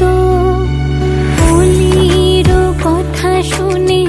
তো কথা শুনে